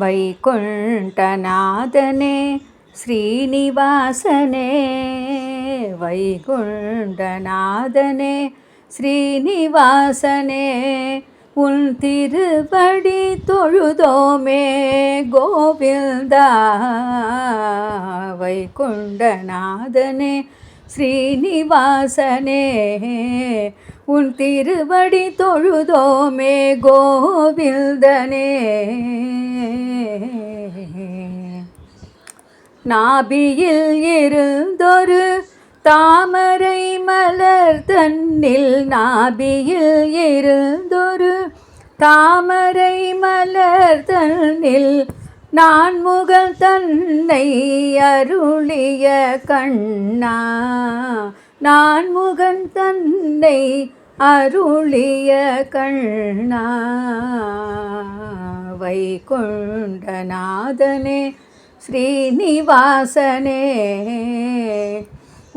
வைகுண்டநாதனே ஸ்ரீனிவாசனே. வைகுண்டநாதனே ஸ்ரீனிவாசனே உன் திருவடி தொழுதோமே கோவிந்தா. வைகுண்டநாதனே ஸ்ரீனிவாசனே உன் திருவடி தொழுதோமே கோவிந்தனே. நாபியில் இருந்தொரு தாமரை மலர் தன்னில் நாபியில் இருந்தொரு தாமரை மலர் தன்னில் நான் முகல் தன்னை அருளிய கண்ணா. நான் முகன் தன் தன்னை அருளிய கண்ணா வைகுண்டநாதனே ஸ்ரீனிவாசனே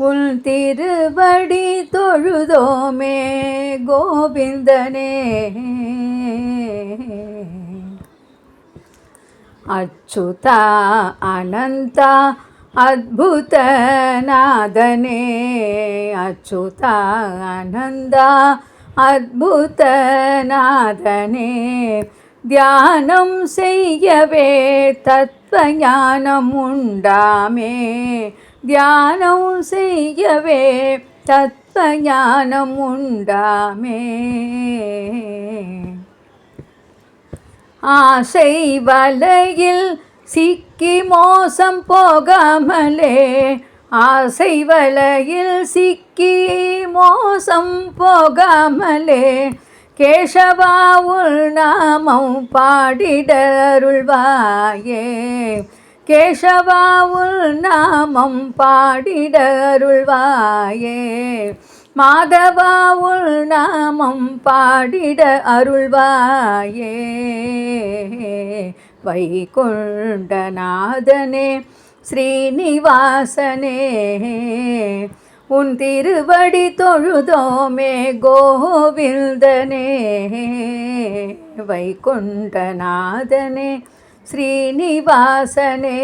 உன் திருவடி தொழுதோமே கோவிந்தனே. அச்சுதா அனந்தா அத்புதநாதனே அச்சுதா அனந்தா தியானம் செய்யவே தத்துவஞானம் உண்டாமே தியானம் செய்யவே தத்துவஞானம் உண்டாமே ஆசை வலையில் சிக்கி மோசம் போகாமலே ஆசை வலையில் சிக்கி மோசம் போகாமலே. கேசவா உள் நாமம் பாடிட கேசவா உள் நாமம் பாடிட மாதவா உள் நாமம் பாடிட அருள்வாயே. வைகுண்டநாதனே ஸ்ரீனிவாசனே உன் திருவடி தொழுதோமே கோவிந்தனே. வைகுண்டநாதனே ஸ்ரீனிவாசனே.